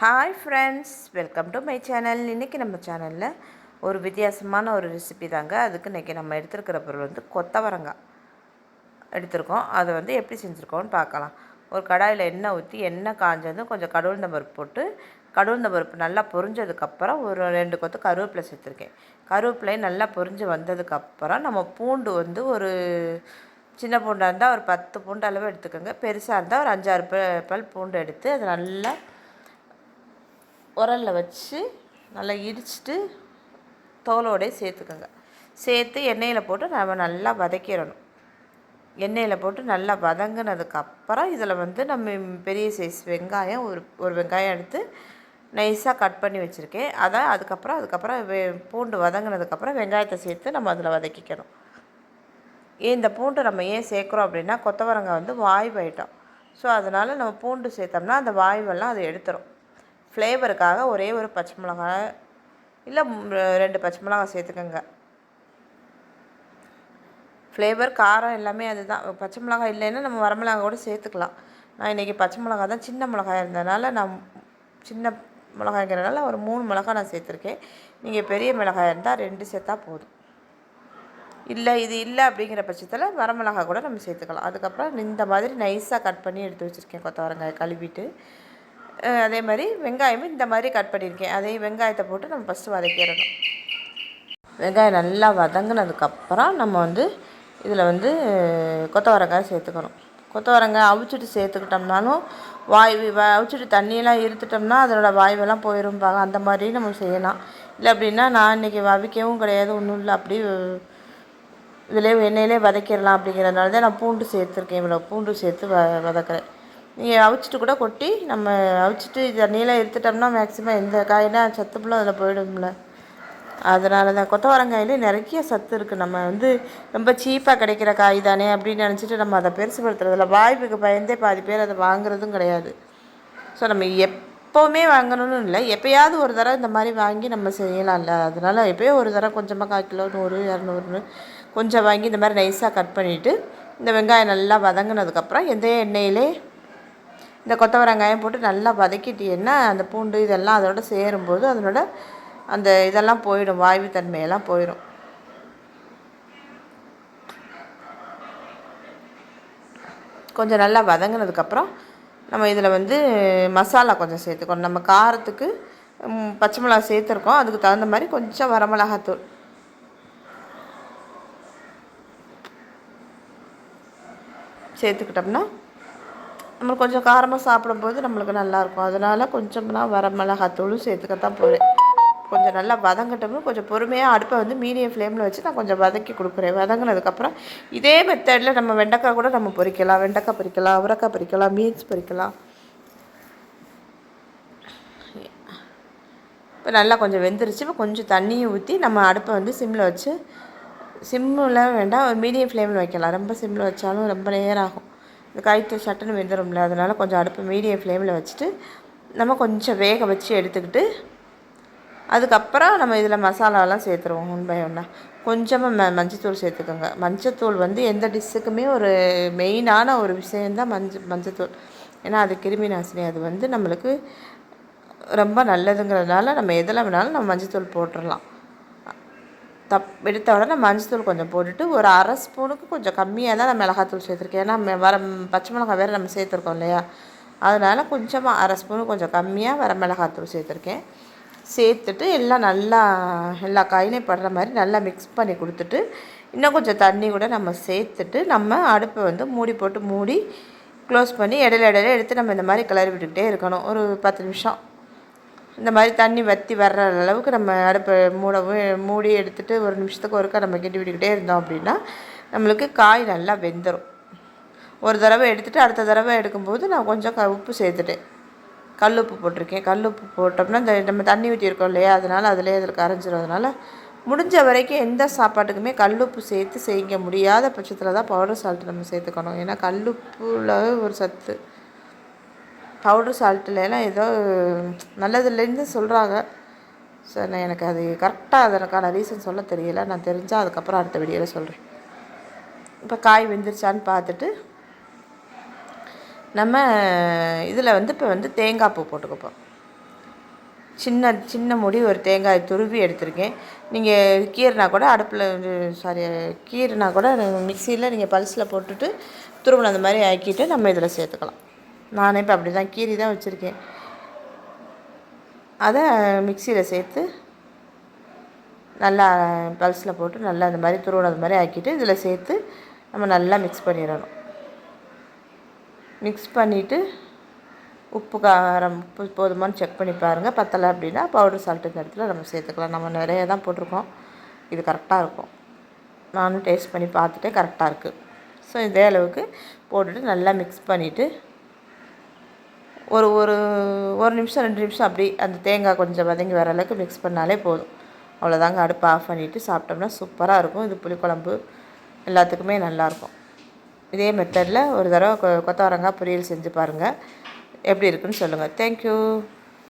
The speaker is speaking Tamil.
Hi friends welcome to my channel இன்றைக்கி நம்ம சேனலில் ஒரு வித்தியாசமான ஒரு ரெசிபி தாங்க. அதுக்கு இன்றைக்கி நம்ம எடுத்துருக்கிற பொருள் வந்து கொத்தவரங்காய். எடுத்திருக்கோம். அதை வந்து எப்படி செஞ்சுருக்கோம்னு பார்க்கலாம். ஒரு கடாயில் எண்ணெய் ஊற்றி எண்ணெய் காஞ்சதும் கொஞ்சம் கடவுள்ந்த பருப்பு போட்டு கடவுள்ந்த பருப்பு நல்லா பொரிஞ்சதுக்கப்புறம் ஒரு ரெண்டு கொத்து கருவேப்பிலை சேர்த்துருக்கேன். கருவேப்பிலையும் நல்லா பொரிஞ்சு வந்ததுக்கப்புறம் நம்ம பூண்டு வந்து ஒரு சின்ன பூண்டாக இருந்தால் ஒரு பத்து பூண்டு அளவு எடுத்துக்கோங்க. பெருசாக இருந்தால் ஒரு அஞ்சாறு பல் பூண்டு எடுத்து அதை நல்லா உரலில் வச்சு நல்லா இடிச்சிட்டு தோலோடே சேர்த்துக்கோங்க. சேர்த்து எண்ணெயில் போட்டு நம்ம நல்லா வதக்கிடணும். எண்ணெயில் போட்டு நல்லா வதங்கினதுக்கப்புறம் இதில் வந்து நம்ம பெரிய சைஸ் வெங்காயம் ஒரு ஒரு வெங்காயம் எடுத்து நைஸாக கட் பண்ணி வச்சுருக்கேன். அதை அதுக்கப்புறம் அதுக்கப்புறம் வெ பூண்டு வதங்கினதுக்கப்புறம் வெங்காயத்தை சேர்த்து நம்ம அதில் வதக்கிக்கணும். இந்த பூண்டு நம்ம ஏன் சேர்க்குறோம் அப்படின்னா கொத்தவரங்காய் வந்து வாய்வாயிட்டோம் ஸோ அதனால் நம்ம பூண்டு சேர்த்தோம்னா அந்த வாய்வெல்லாம் அதை எடுத்துரும். ஃப்ளேவருக்காக ஒரே ஒரு பச்சை மிளகாய் இல்லை ரெண்டு பச்சை மிளகாய் சேர்த்துக்கோங்க. ஃப்ளேவர் காரம் எல்லாமே அதுதான். பச்சை மிளகாய் இல்லைன்னா நம்ம வரமிளகாய் கூட சேர்த்துக்கலாம். நான் இன்றைக்கி பச்சை மிளகாய் தான் சின்ன மிளகாய் இருந்ததுனால நான் சின்ன மிளகாய்ங்கிறனால ஒரு மூணு மிளகாய் நான் சேர்த்துருக்கேன். நீங்கள் பெரிய மிளகாய் இருந்தால் ரெண்டு சேர்த்தா போதும். இல்லை இது இல்லை அப்படிங்கிற பட்சத்தில் வரமிளகாய் கூட நம்ம சேர்த்துக்கலாம். அதுக்கப்புறம் இந்த மாதிரி நைஸாக கட் பண்ணி எடுத்து வச்சுருக்கேன். கொத்தவரங்காய் கழுவிட்டு. அதே மாதிரி வெங்காயமும் இந்த மாதிரி கட் பண்ணியிருக்கேன். அதே வெங்காயத்தை போட்டு நம்ம ஃபஸ்ட்டு வதக்கிடணும். வெங்காயம் நல்லா வதங்கினதுக்கப்புறம் நம்ம வந்து இதில் வந்து கொத்தவரங்காய் சேர்த்துக்கணும். கொத்தவரங்காய் அவிச்சிட்டு சேர்த்துக்கிட்டோம்னாலும் வாய் வ- அவிச்சிட்டு தண்ணியெல்லாம் இருத்துட்டோம்னா அதனோட வாய்வெல்லாம் போயிரும்பாங்க. அந்த மாதிரி நம்ம செய்யலாம். இல்லை அப்படின்னா நான் இன்றைக்கி அவிக்கவும் கிடையாது ஒன்றும் இல்லை. அப்படி இதிலே எண்ணெயிலே வதக்கிடலாம் அப்படிங்கிறதுனால தான் நான் பூண்டு சேர்த்துருக்கேன். இவ்வளோ பூண்டு சேர்த்து வ வதக்குறேன். நீங்கள் அவிச்சிட்டு கூட கொட்டி நம்ம அவிச்சிட்டு தண்ணியில் எடுத்துட்டோம்னா மேக்ஸிமம் எந்த காயினா சத்துப்புல அதில் போயிடும்ல. அதனால தான் கொத்தவரங்காயிலே நிறைய சத்து இருக்குது நம்ம வந்து ரொம்ப சீப்பாக கிடைக்கிற காய் தானே அப்படின்னு நினச்சிட்டு நம்ம அதை பெருசுப்படுத்துறதில்ல வாய்ப்புக்கு பயந்தே பாதி பேர் அதை வாங்குறதும் கிடையாது. ஸோ நம்ம எப்போவுமே வாங்கணும்னு இல்லை. எப்போயாவது ஒரு தடவை இந்த மாதிரி வாங்கி நம்ம செய்யலாம்ல. அதனால் எப்போயோ ஒரு தடவை கொஞ்சமாக கால் கிலோ நூறு இரநூறுன்னு கொஞ்சம் வாங்கி இந்த மாதிரி நைஸாக கட் பண்ணிவிட்டு இந்த வெங்காயம் நல்லா வதங்கினதுக்கப்புறம் எந்த எண்ணெயிலே இந்த கொத்தவரங்காயம் போட்டு நல்லா வதக்கிட்டீங்கன்னா அந்த பூண்டு இதெல்லாம் அதோட சேரும்போது அதனோட அந்த இதெல்லாம் போயிடும் வாய்வு தன்மையெல்லாம் போயிடும் கொஞ்சம் நல்லா வதங்கினதுக்கப்புறம் நம்ம இதில் வந்து மசாலா கொஞ்சம் சேர்த்துக்கணும். நம்ம காரத்துக்கு பச்சை மிளகா சேர்த்துருக்கோம். அதுக்கு தகுந்த மாதிரி கொஞ்சம் வரமிளகாத்தூள். சேர்த்துக்கிட்டோம்னா நம்மளுக்கு கொஞ்சம் காரமாக சாப்பிடும்போது நம்மளுக்கு நல்லாயிருக்கும். அதனால் கொஞ்சம் நான் வரமிளகாத்தூளும் சேர்த்துக்கத்தான் போகிறேன் கொஞ்சம் நல்லா வதங்கட்டோம்னு கொஞ்சம் பொறுமையாக அடுப்பை வந்து மீடியம் ஃப்ளேமில் வச்சு நான் கொஞ்சம் வதக்கி கொடுக்குறேன். வதங்கினதுக்கப்புறம் இதே மெத்தடில் நம்ம வெண்டைக்காய் கூட நம்ம பொரிக்கலாம் வெண்டைக்காய் பொரிக்கலாம் அவரைக்காய் பொரிக்கலாம் மீன்ஸ் பொரிக்கலாம் இப்போ நல்லா கொஞ்சம் வெந்துருச்சு. இப்போ கொஞ்சம் தண்ணியை ஊற்றி நம்ம அடுப்பை வந்து சிம்மில் வச்சு சிம்மில் வேண்டாம். மீடியம் ஃப்ளேமில் வைக்கலாம். ரொம்ப சிம்மில் வச்சாலும் ரொம்ப நேரம் ஆகும். இந்த காய்த்து சட்டுன்னு வெந்துடும்ல அதனால் கொஞ்சம் அடுப்பு மீடியம் ஃப்ளேமில் வச்சுட்டு நம்ம கொஞ்சம் வேக வச்சு எடுத்துக்கிட்டு அதுக்கப்புறம் நம்ம இதில் மசாலாலாம் சேர்த்துருவோம் ஒன் பை ஒன்னாக கொஞ்சமாக ம மஞ்சத்தூள் சேர்த்துக்கோங்க. மஞ்சத்தூள் வந்து எந்த டிஷ்ஷுக்குமே ஒரு மெயினான ஒரு விஷயந்தான் மஞ்ச மஞ்சத்தூள். ஏன்னா அது கிருமி நாசினி அது வந்து நம்மளுக்கு ரொம்ப நல்லதுங்கிறதுனால நம்ம எதில் வேணாலும் நம்ம மஞ்சத்தூள் போட்டுடலாம் தப் எடுத்த உடனே மஞ்சத்தூள் கொஞ்சம் போட்டுட்டு ஒரு அரை ஸ்பூனுக்கு கொஞ்சம் கம்மியாக தான் நான் மிளகாத்தூள் சேர்த்துருக்கேன். ஏன்னா வர பச்சை மிளகாய் வேறு நம்ம சேர்த்துருக்கோம் இல்லையா? அதனால் கொஞ்சமாக அரை ஸ்பூனு கொஞ்சம் கம்மியாக வர மிளகாத்தூள் சேர்த்துருக்கேன். சேர்த்துட்டு எல்லாம் நல்லா எல்லா காயிலையும் படுற மாதிரி நல்லா மிக்ஸ் பண்ணி கொடுத்துட்டு இன்னும் கொஞ்சம் தண்ணி கூட நம்ம சேர்த்துட்டு நம்ம அடுப்பை வந்து மூடி போட்டு மூடி க்ளோஸ் பண்ணி இடையில இடையில எடுத்து நம்ம இந்த மாதிரி கிளறி விட்டுக்கிட்டே இருக்கணும். ஒரு பத்து நிமிஷம். இந்த மாதிரி தண்ணி வற்றி வர்ற அளவுக்கு நம்ம அடுப்பை மூடவும் மூடி எடுத்துட்டு ஒரு நிமிஷத்துக்கு ஒருக்கா நம்ம கிண்டி விட்டுக்கிட்டே இருந்தோம் அப்படின்னா நம்மளுக்கு காய் நல்லா வெந்துடும் ஒரு தடவை எடுத்துகிட்டு அடுத்த தடவை எடுக்கும்போது நான் கொஞ்சம் க உப்பு சேர்த்துட்டேன். கல் உப்பு போட்டிருக்கேன். கல் உப்பு போட்டோம்னா இந்த நம்ம தண்ணி ஊற்றிருக்கோம் இல்லையா? அதனால் அதிலே அதில் கரைஞ்சிரும் அதனால் முடிஞ்ச வரைக்கும் எந்த சாப்பாட்டுக்குமே கல் உப்பு சேர்த்து செய்ய முடியாத பட்சத்தில் தான் பவுடர் சால்ட் நம்ம சேர்த்துக்கணும். ஏன்னா கல் உப்புல ஒரு சத்து. பவுடர் சால்ட்டுலாம் ஏதோ நல்லதுலேருந்து சொல்கிறாங்க சார் நான் எனக்கு அது கரெக்டாக அதற்கான ரீசன் சொல்ல தெரியல. நான் தெரிஞ்சால் அதுக்கப்புறம் அடுத்த வீடியோவில் சொல்கிறேன் இப்போ காய் வெந்துருச்சான்னு பார்த்துட்டு நம்ம இதில் வந்து இப்போ வந்து தேங்காய் பூ போட்டுக்கப்போம் சின்ன சின்ன முடி ஒரு தேங்காய் துருவி எடுத்திருக்கேன். நீங்கள் கீரைனா கூட அடுப்பில் சாரி கீரைனா கூட மிக்சியில் நீங்கள் பல்ஸில் போட்டுட்டு துருவல் அந்த மாதிரி ஆக்கிட்டு நம்ம இதில் சேர்த்துக்கலாம். நானே இப்போ அப்படி தான் கீரி தான் வச்சுருக்கேன். அதை மிக்சியில் சேர்த்து நல்லா பல்ஸில் போட்டு நல்லா இந்த மாதிரி துருவல் மாதிரி ஆக்கிட்டு இதில் சேர்த்து நம்ம நல்லா மிக்ஸ் பண்ணிடணும். மிக்ஸ் பண்ணிவிட்டு உப்பு காரம் உப்பு போதுமான்னு செக் பண்ணி பாருங்கள் பத்தலை அப்படின்னா பவுடர் சால்ட் இந்த இடத்துல நம்ம சேர்த்துக்கலாம். நம்ம நிறைய தான் போட்டிருக்கோம். இது கரெக்டாக இருக்கும். நானும் டேஸ்ட் பண்ணி பார்த்துட்டே கரெக்டாக இருக்குது ஸோ இதே அளவுக்கு போட்டுட்டு நல்லா மிக்ஸ் பண்ணிவிட்டு ஒரு ஒரு ஒரு நிமிஷம் ரெண்டு நிமிஷம் அப்படி அந்த தேங்காய் கொஞ்சம் வதங்கி வர அளவுக்கு மிக்ஸ் பண்ணாலே போதும். அவ்வளோதாங்க அடுப்பு ஆஃப் பண்ணிவிட்டு சாப்பிட்டோம்னா சூப்பராக இருக்கும். இது புளிக்குழம்பு எல்லாத்துக்குமே நல்லாயிருக்கும் இதே மெத்தடில் ஒரு தடவை கொ கொத்தவரங்காய் பொரியல் செஞ்சு பாருங்கள் எப்படி இருக்குன்னு சொல்லுங்கள் தேங்க்யூ